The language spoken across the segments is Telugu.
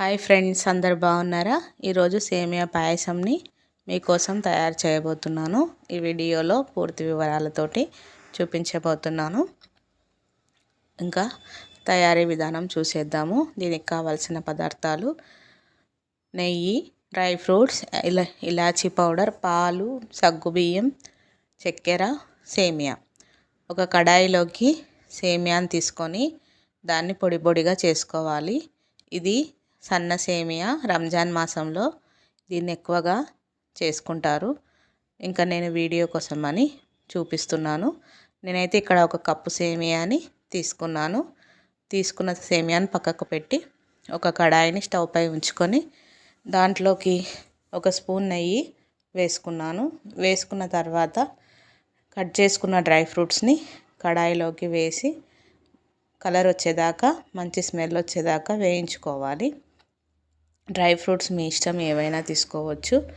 హాయ్ ఫ్రెండ్స్ అందరు బాగున్నారా? ఈరోజు సేమియా పాయసంని మీకోసం తయారు చేయబోతున్నాను. ఈ వీడియోలో పూర్తి వివరాలతోటి చూపించబోతున్నాను. ఇంకా తయారీ విధానం చూసేద్దాము. దీనికి కావాల్సిన పదార్థాలు నెయ్యి డ్రై ఫ్రూట్స్ ఇలా ఇలాచీ పౌడర్ పాలు సగ్గుబియ్యం చక్కెర సేమియా. ఒక కడాయిలోకి సేమియాని తీసుకొని దాన్ని పొడి పొడిగా చేసుకోవాలి. ఇది సన్న సేమియా రంజాన్ మాసంలో దీన్ని ఎక్కువగా చేసుకుంటారు. ఇంకా నేను వీడియో కోసం అని చూపిస్తున్నాను. నేనైతే ఇక్కడ ఒక కప్పు సేమియాని తీసుకున్నాను. తీసుకున్న సేమియాని పక్కకు పెట్టి ఒక కడాయిని స్టవ్ పై ఉంచుకొని దాంట్లోకి ఒక స్పూన్ నెయ్యి వేసుకున్నాను. వేసుకున్న తర్వాత కట్ చేసుకున్న డ్రై ఫ్రూట్స్ని కడాయిలోకి వేసి కలర్ వచ్చేదాకా మంచి స్మెల్ వచ్చేదాకా వేయించుకోవాలి. డ్రై ఫ్రూట్స్ మీ ఇష్టం ఏవైనా తీసుకోవచ్చు.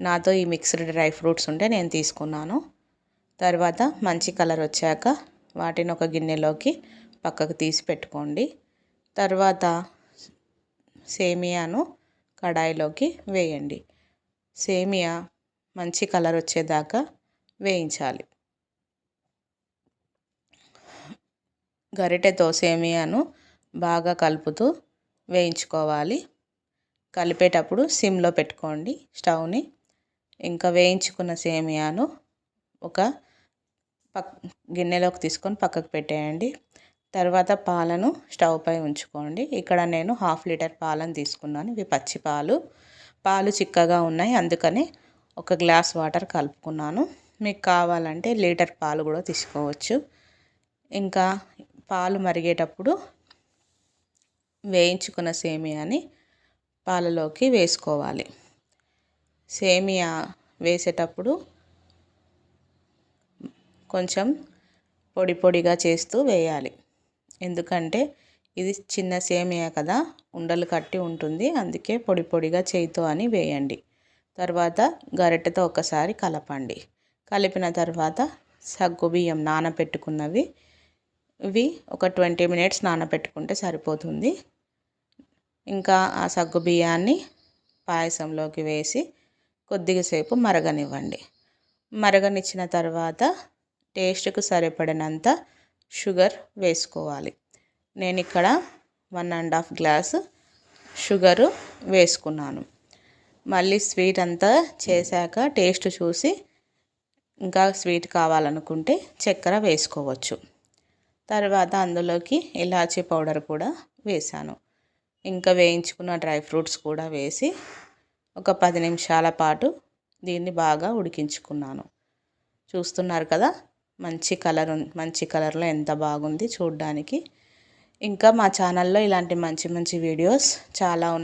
నాతో ఈ మిక్స్డ్ డ్రై ఫ్రూట్స్ ఉంటే నేను తీసుకున్నాను. తర్వాత మంచి కలర్ వచ్చాక వాటిని ఒక గిన్నెలోకి పక్కకు తీసి పెట్టుకోండి. తర్వాత సేమియాను కడాయిలోకి వేయండి. సేమియా మంచి కలర్ వచ్చేదాకా వేయించాలి. గరిటెతో సేమియాను బాగా కలుపుతూ వేయించుకోవాలి. కలిపేటప్పుడు సిమ్లో పెట్టుకోండి స్టవ్ని. ఇంకా వేయించుకున్న సేమియాను ఒక పక్ గిన్నెలోకి తీసుకొని పక్కకు పెట్టేయండి. తర్వాత పాలను స్టవ్ పై ఉంచుకోండి. ఇక్కడ నేను హాఫ్ లీటర్ పాలను తీసుకున్నాను. ఇవి పచ్చి పాలు. పాలు చిక్కగా ఉన్నాయి. అందుకని ఒక గ్లాస్ వాటర్ కలుపుకున్నాను. మీకు కావాలంటే లీటర్ పాలు కూడా తీసుకోవచ్చు. ఇంకా పాలు మరిగేటప్పుడు వేయించుకున్న సేమియాని పాలలోకి వేసుకోవాలి. సేమియా వేసేటప్పుడు కొంచెం పొడి పొడిగా చేస్తూ వేయాలి. ఎందుకంటే ఇది చిన్న సేమియా కదా ఉండలు కట్టి ఉంటుంది అందుకే పొడి పొడిగా చేయితో అని వేయండి. తర్వాత గరిటెతో ఒకసారి కలపండి. కలిపిన తర్వాత సగ్గు బియ్యం నానబెట్టుకున్నవి ఇవి ఒక ట్వంటీ మినిట్స్ నానబెట్టుకుంటే సరిపోతుంది. ఇంకా ఆ సగ్గు బియ్యాన్ని పాయసంలోకి వేసి కొద్దిగా సేపు మరగనివ్వండి. మరగనిచ్చిన తర్వాత టేస్ట్కు సరిపడినంత షుగర్ వేసుకోవాలి. నేను ఇక్కడ one and half glass sugar వేసుకున్నాను. మళ్ళీ స్వీట్ అంతా చేశాక టేస్ట్ చూసి ఇంకా స్వీట్ కావాలనుకుంటే చక్కెర వేసుకోవచ్చు. తర్వాత అందులోకి ఇలాచీ పౌడర్ కూడా వేసాను ఇంకా వేయించుకున్న డ్రై ఫ్రూట్స్ కూడా వేసి ఒక పది నిమిషాల పాటు దీన్ని బాగా ఉడికించుకున్నాను. చూస్తున్నారు కదా? మంచి కలర్ మంచి కలర్లో ఎంత బాగుంది చూడడానికి. ఇంకా మా ఛానల్లో ఇలాంటి మంచి మంచి వీడియోస్ చాలా ఉన్నాయి